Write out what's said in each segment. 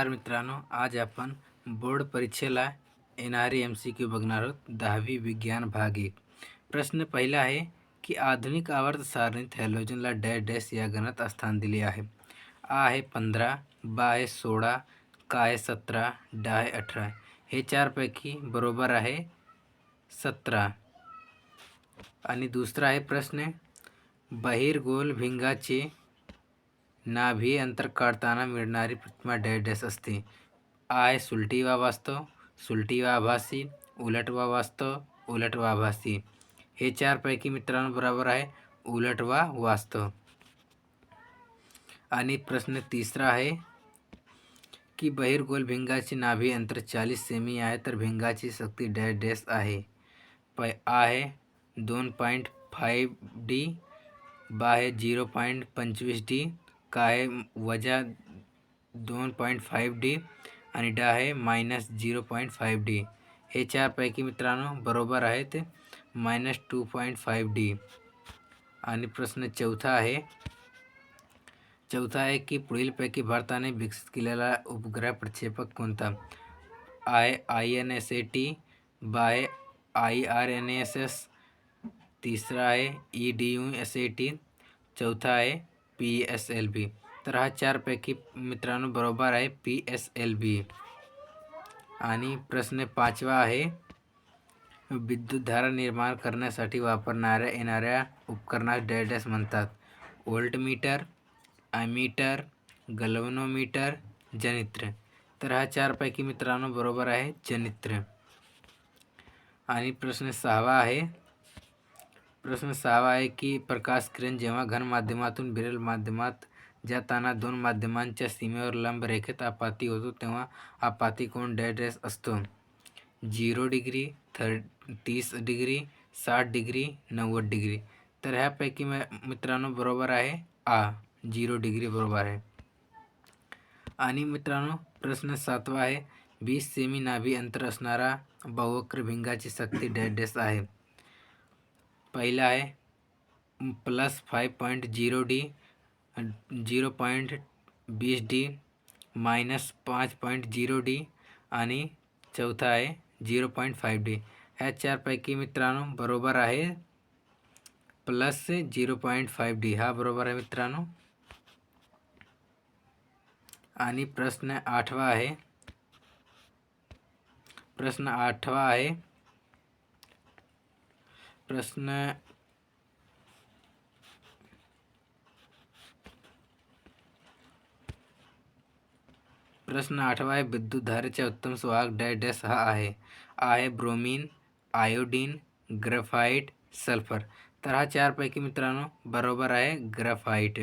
नमस्कार मित्रांनो आज आपण बोर्ड परीक्षेला येणारे एम सी क्यू बघणार आहोत दहावी विज्ञान भाग एक. प्रश्न पहिला आहे की आधुनिक आवर्त सारणीत हॅलोजनला डॅश डॅश या गणात स्थान दिले आहे. आ आहे पंधरा बा आहे सोळा का आहे सतरा डा आहे अठरा. हे चारपैकी बरोबर आहे सतरा. आणि दुसरा आहे प्रश्न बहिर्गोल भिंगाचे नाभी अंतर काढताना मिळणारी प्रतिमा डॅश डॅश असते. आय सुलटी वा वास्तव सुलटी वा आभासी उलट वा वास्तव उलट वा आभासी. हे चारपैकी मित्रांनो बरोबर आहे उलट वा वास्तव आणि प्रश्न तिसरा आहे की बहिर्गोल भिंगाची नाभी अंतर चाळीस सेमी आहे तर भिंगाची शक्ती डॅश डॅश आहे. पै आहे दोन पॉईंट फाईव्ह डी बा आहे झिरो पॉईंट पंचवीस डी का वजा दोन पॉईंट फाईव्ह डी आणि ड आहे minus zero point five D. हे चारपैकी मित्रांनो बरोबर आहेत minus two point five D. आणि प्रश्न चौथा आहे. चौथा आहे की पुढीलपैकी भारताने विकसित केलेला उपग्रह प्रक्षेपक कोणता? I I N S A T by I R N S S तिसरा आहे E D U S A T चौथा आहे पी एस एल बी. तर हा चारपैकी मित्रांनो बरोबर आहे पी एस एल बी. आणि प्रश्न पाचवा आहे विद्युतधारा निर्माण करण्यासाठी वापरणाऱ्या येणाऱ्या उपकरणास डॅश म्हणतात. व्होल्टमीटर ॲमीटर गलवनोमीटर जनित्र. तर हा चारपैकी मित्रांनो बरोबर आहे जनित्र. आणि प्रश्न सहावा आहे प्रश्न सहावा आहे की प्रकाश किरण जेव्हा घन माध्यमातून बिरल माध्यमात जाताना दोन माध्यमांच्या सीमेवर लंब रेखेत आपाती होतो तेव्हा आपाती कोण डॅड्रेस असतो? झिरो डिग्री थर् तीस डिग्री साठ डिग्री नव्वद डिग्री. तर ह्यापैकी मित्रांनो बरोबर आहे आ. झिरो डिग्री बरोबर आहे. आणि मित्रांनो प्रश्न सातवा आहे. वीस सेमी नाभी अंतर असणारा बहुवक्र भिंगाची शक्ती डॅश आहे. पहिला आहे plus five point zero D zero point बीस डी मायनस पाच पॉईंट झिरो डी आणि चौथा आहे झिरो पॉईंट फाईव्ह डी. ह्या चारपैकी मित्रांनो बरोबर आहे plus zero point five D. हा बरोबर आहे मित्रांनो. आणि प्रश्न आठवा आहे. प्रश्न आठवा आहे. प्रश्न प्रश्न आठवा आहे विद्युतधारेचा उत्तम सुहाग डॅश हा आहे. आहे ब्रोमीन आयोडीन ग्रेफाईट सल्फर. तर हा चारपैकी मित्रांनो बरोबर आहे ग्रेफाईट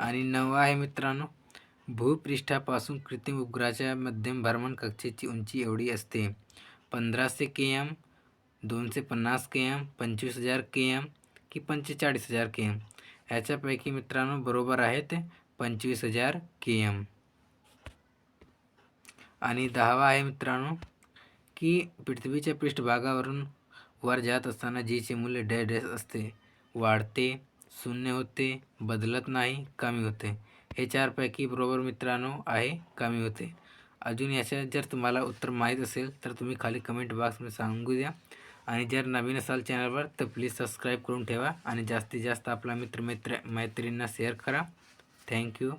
आणि नववा आहे मित्रांनो भूपृष्ठापासून कृत्रिम उपग्रहाच्या मध्यम भ्रमण कक्षेची उंची एवढी असते. पंधराशे के एम दोनशे पन्नास के एम पंचवीस हजार के एम की पंचेचाळीस हजार के एम ह्याच्यापैकी मित्रांनो बरोबर आहेत पंचवीस हजार के एम आणि दहावा आहे मित्रांनो की पृथ्वीच्या पृष्ठभागावरून वर जात असताना जीचे मूल्य डॅ डॅश असते. वाढते शून्य होते बदलत नाही कमी होते. हे चारपैकी बरोबर मित्रांनो आहे कमी होते. अजून याच्या जर तुम्हाला उत्तर माहीत असेल तर तुम्ही खाली कमेंट बॉक्समध्ये सांगू द्या आणि जर नवीन असाल चॅनलवर तर प्लीज सबस्क्राईब करून ठेवा. आणि जास्तीत जास्त आपला मित्र मैत्र मैत्रिणींना शेअर करा थँक्यू